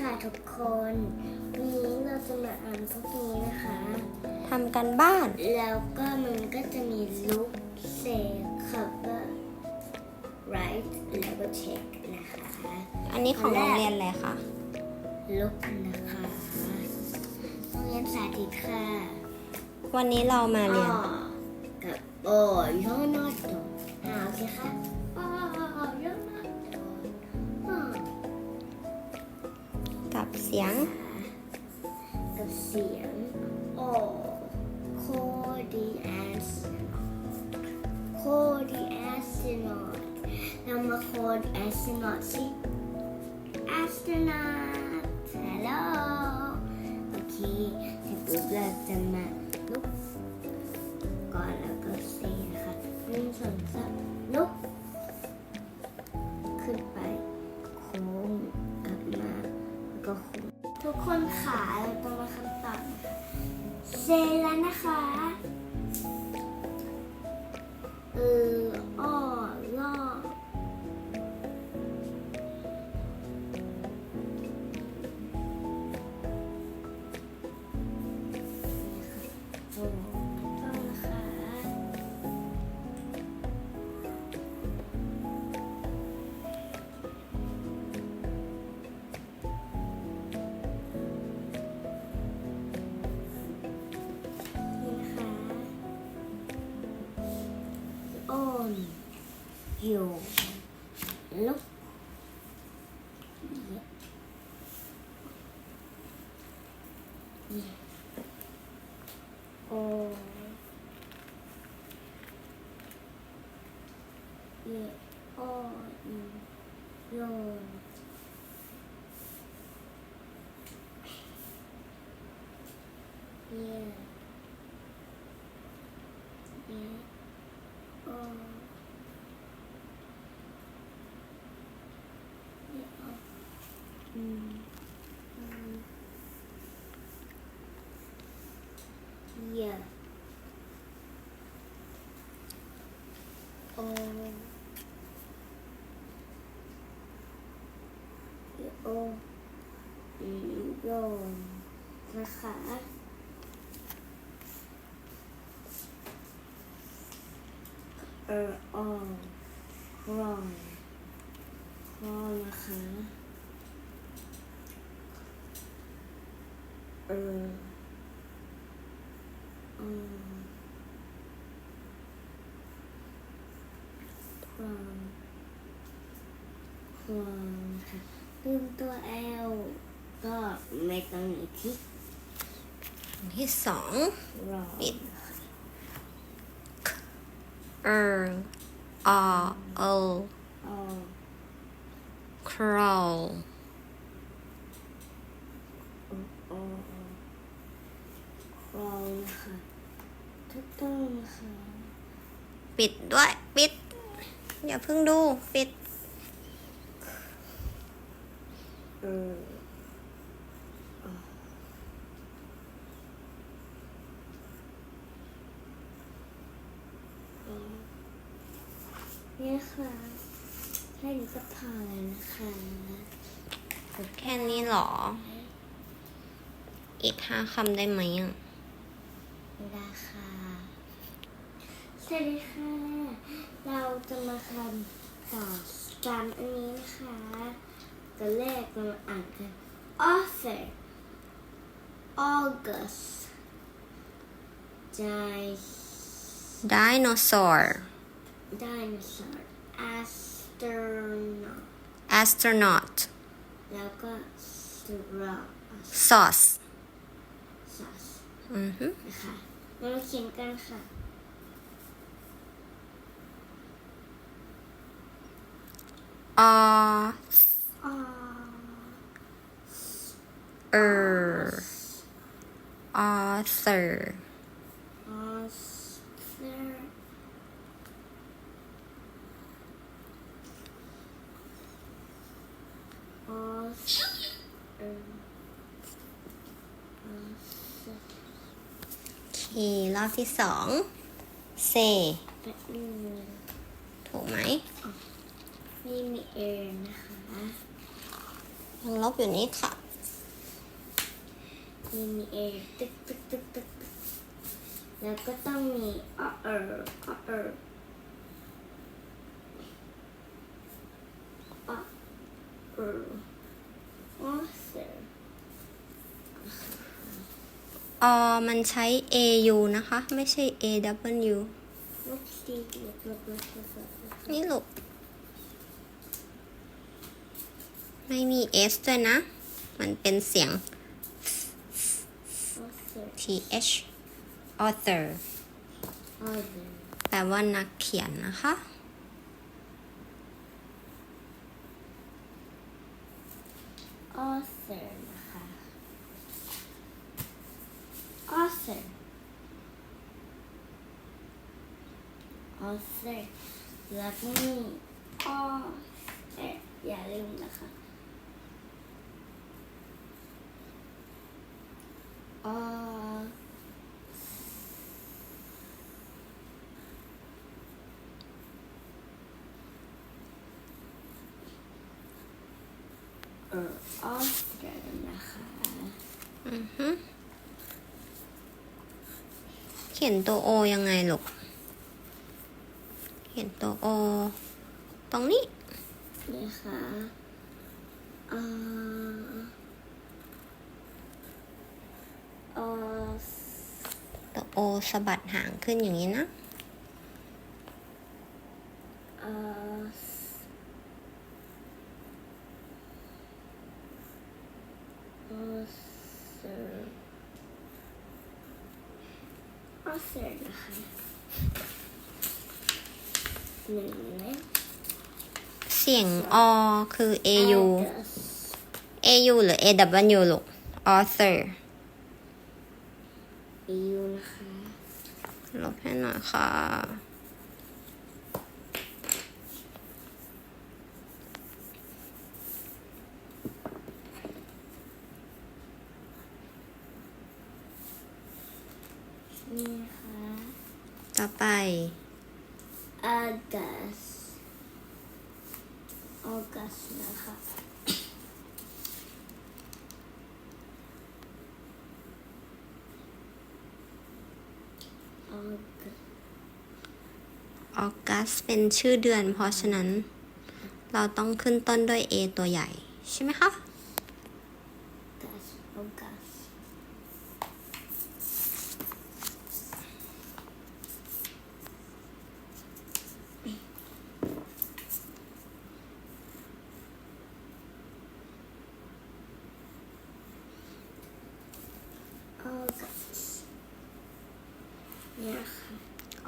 ค่ะทุกคนวันนี้เราจะมาอ่านพวกนี้นะคะทำกันบ้าน แล้วก็มันก็จะมีลุกเซคับเบอร์ไรท์แล้วก็เช็คนะคะ อันนี้ของโรงเรียนอะไรคะลุกนะคะโรงเรียนสาธิตค่ะ วันนี้เรามาเรียนอ้อกับโอ้ยอนอตหาสิคะ มาโคดแอสโนอตสิ astronaut hello โอเคเส เย่โอเย่โอโยนเย่ E O E O Mm. Mm. Yeah. O E O โยนนะคะเออออรอนครอนนะคะเออ ครอนครอนค่ะลืมตัวแอลก็ไม่ต้องมีที่ที่สองรอปิด เอออเอออ crawl อออครอนนะคะถูก ต้องค่ะปิดด้วย ปิด อย่าเพิ่งดู ปิดเออนี่ยค่ะแค่นี้ก็พอแล้วนะคะแค่นี้หรอ อีกห้าคำได้ไหมอะ ไม่ได้ค่ะ สวัสดีค่ะ เราจะมาทำต่อจานอันนี้นะคะตัวแรกเรามาอ่านกัน author August Di- dinosaur dinosaur astronaut astronaut แล้วก็ straw sauce sauce อือฮึนะคะเรามาเขียนกันค่ะ ออ่าเออ author Author Author โอเครอบที่สองเซแบบนี้ถูกไหม ไม่มีเอนะคะยังลบอยู่นี้ค่ะอมีมีเอตึกตึกตึกตึกตึกแล้วก็ต้องมีอเอออเอออเออออเซอร์ออมันใช้ AU นะคะ ไม่ใช่ AW ลูกซีลูกลูกลูกลูกลูกนี่ลูก ไม่มี S ด้วยนะ มันเป็นเสียง TH author แปลว่านักเขียนนะคะออเซอร์นะคะออเซอร์ออเซอร์แล้วก็มีออเซอร์อย่าลืมนะคะ เออออเซอร์นะคะอือฮึเขียนตัว O ยังไงลูก เขียนตัว O ตรงนี้นี่ค่ะเอ่อเอ่อตัว O สะบัดหางขึ้นอย่างนี้นะ เอ่อเอ่อเซอร์ ออเซอร์นะคะหนึ่งเล่มเสียงอคือ AU August AU หรือ AW ลูก author EU นะคะลบให้หน่อยค่ะ นี่นะคะ ต่อไป August August นะคะ August August เป็นชื่อเดือน เพราะฉะนั้น เราต้องขึ้นต้นด้วย A ตัวใหญ่ ใช่ไหมคะ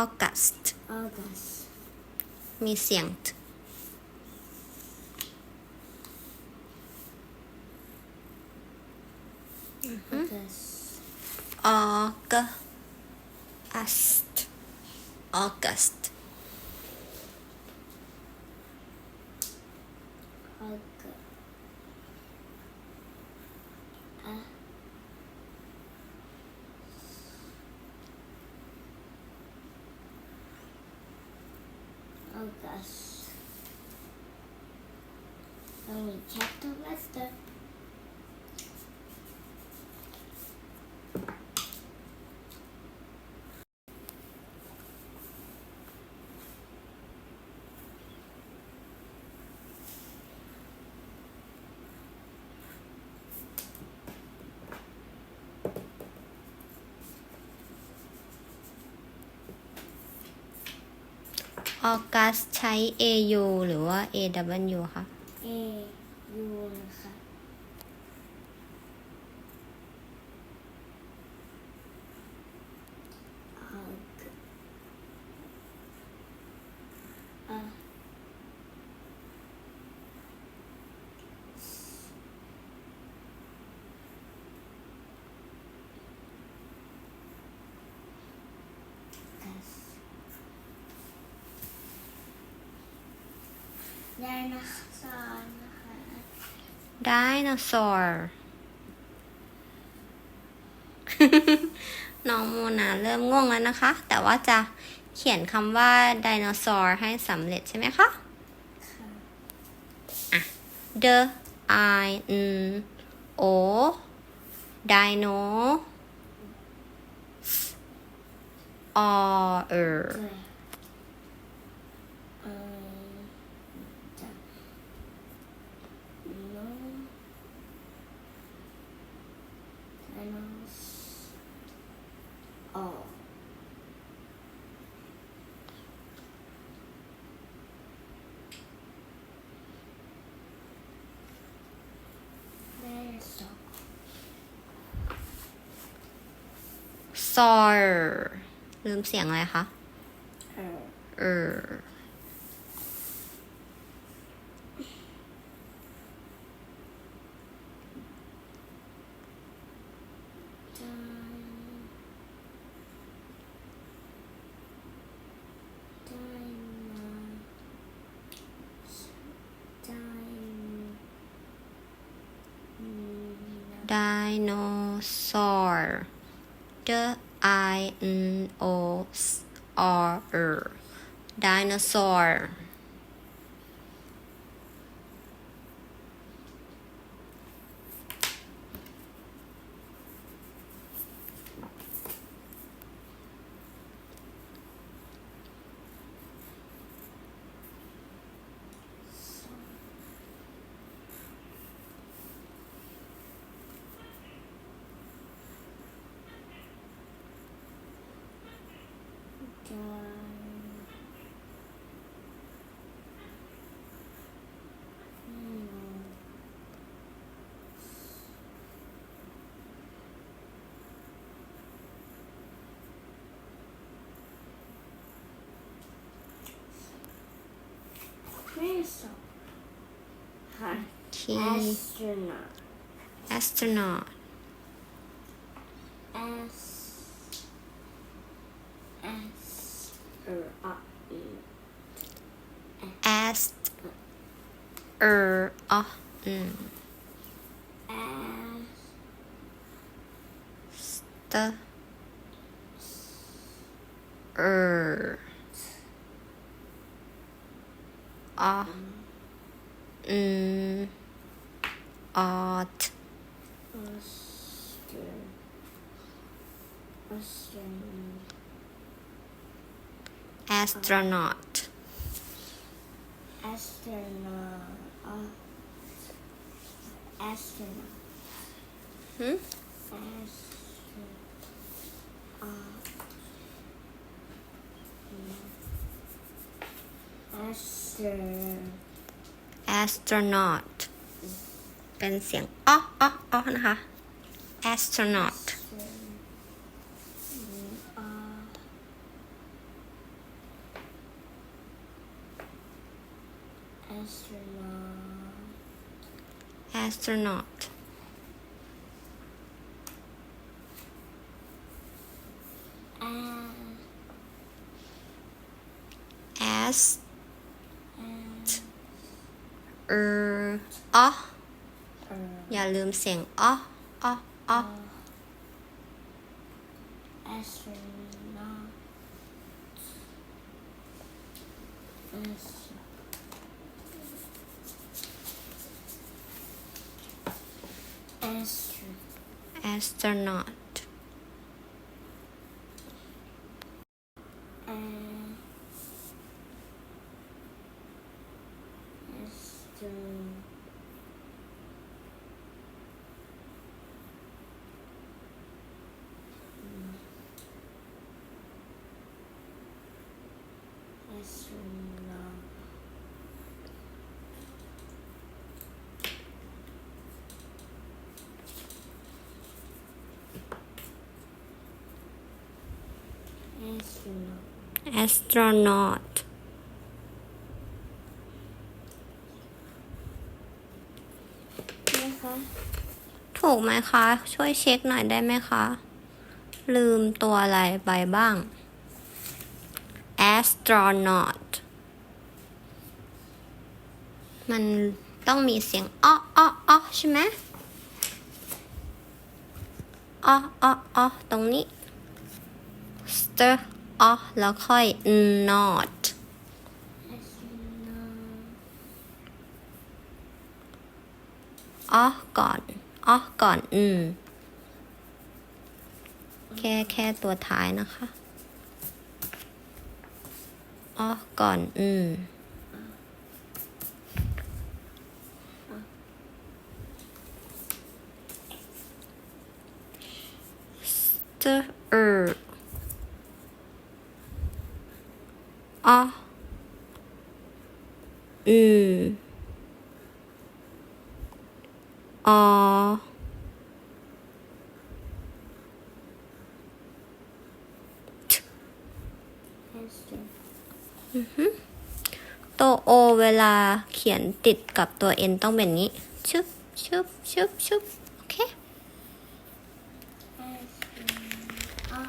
August August มีเสียง t อ August August August ต้องมี capital letter ออกัสใช้ AU หรือว่า AW คะ A U นะคะ Aug A S ได้นะคะสอนนะคะ Dinosaur น้องโมนาเริ่มง่วงแล้วนะคะ แต่ว่าจะเขียนคำว่า dinosaur ให้สำเร็จใช่ไหมคะค่ะ The I N O dino or อะไรเออจะโน้ไดโนส ออไดโนเสาร์ soar ลืมเสียงอะไรคะ เออ dinosaur. D i n o s r. Dinosaur Crystal. Huh. key Astronaut. astronaut S. S. Er, uh, mm. ast เอออ๋ออืม S. t เอออ๋ ออืมออท Astro. Astronaut. astronaut Astronaut. Uh, astronaut. หืม Astro. astronaut เป็นเสียงอ้ออ้ออ้อนะคะ astronaut Astronaut. astronaut as เ อออ้ออย่าลืมเสียงอ้ออ้ออ้อ Astronaut. Astro. astronaut Astro. Astronaut. astronaut นะคะถูกไหมคะ ช่วยเช็คหน่อยได้ไหมคะ ลืมตัวอะไรไปบ้าง astronaut มันต้องมีเสียงอ้ออ้ออ้อใช่ไหมอ้ออ้ออ้อตรงนี้ stir อ้อแล้วค่อย not อ้อก่อนอ้อก่อน อืม แค่แค่ตัวท้ายนะคะอ๋อก่อน อืม stir อ๋ออืมอ๋ออตัวโอเวลาเขียนติดกับตัวเอ็นต้องเป็นนี้ ชึบชึบชึบชึบโอเค เอสเตอร์อ๋อ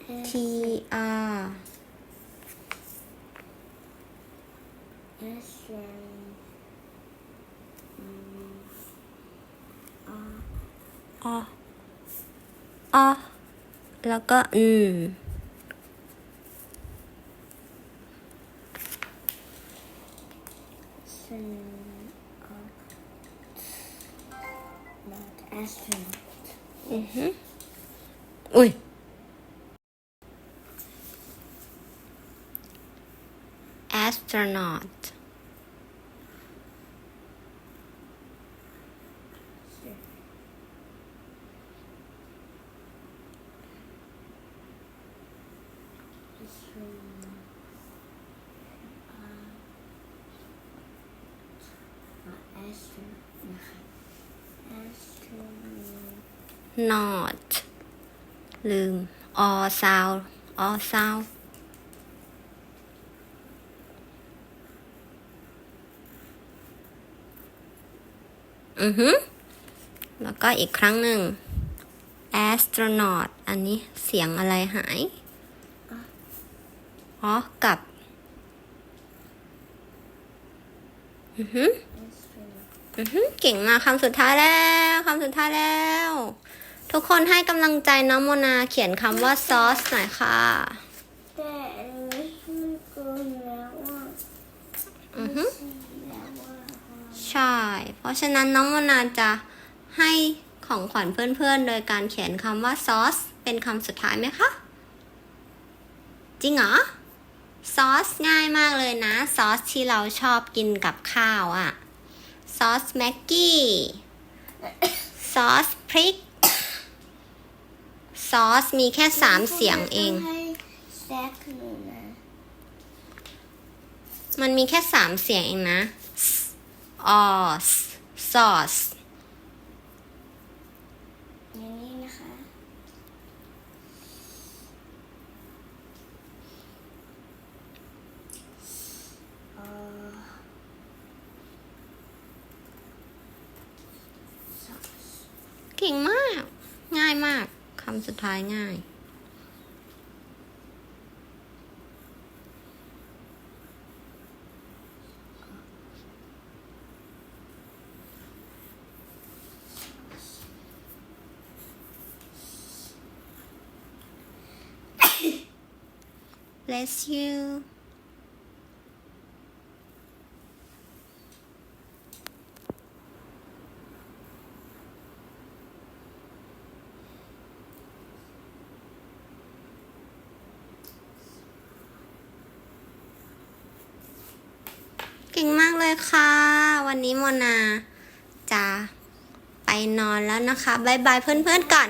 เอส T R เอสเตอร์อืมอ๋ออออแล้วก็อืมเซนออ not astronaut อุ้ย astronaut not ลืมอ sound อ sound อือฮึแล้วก็อีกครั้งหนึ่ง astronaut อันนี้เสียงอะไรหาย อ๋อ กับ อือฮึอือฮึเก่งมากคำสุดท้ายแล้วคำสุดท้ายแล้ว ทุกคนให้กำลังใจน้องโมนาเขียนคำว่าซอสหน่อยค่ะแต่อันนี้มันเกินแล้วอะอือฮึแล้วอะ ใช่ เพราะฉะนั้นน้องโมนาจะให้ของขวัญเพื่อนๆ โดยการเขียนคำว่าซอสเป็นคำสุดท้ายไหมคะ จริงเหรอซอสง่ายมากเลยนะ ซอสที่เราชอบกินกับข้าวอะซอสแม็กกี้ ซอสพริก ซอสมีแค่สามเสียงเองให้แซกหนูนะมันมีแค่สามเสียงเองนะ ออสซอสอย่างนี้นะคะเอ่อเก่งมาก ง่ายมาก คำสุดท้ายง่าย bless you เก่งมากเลยค่ะ วันนี้โมนาจะไปนอนแล้วนะคะบายบายเพื่อนๆก่อน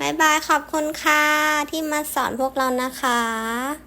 บายบายขอบคุณค่ะ ที่มาสอนพวกเรานะคะ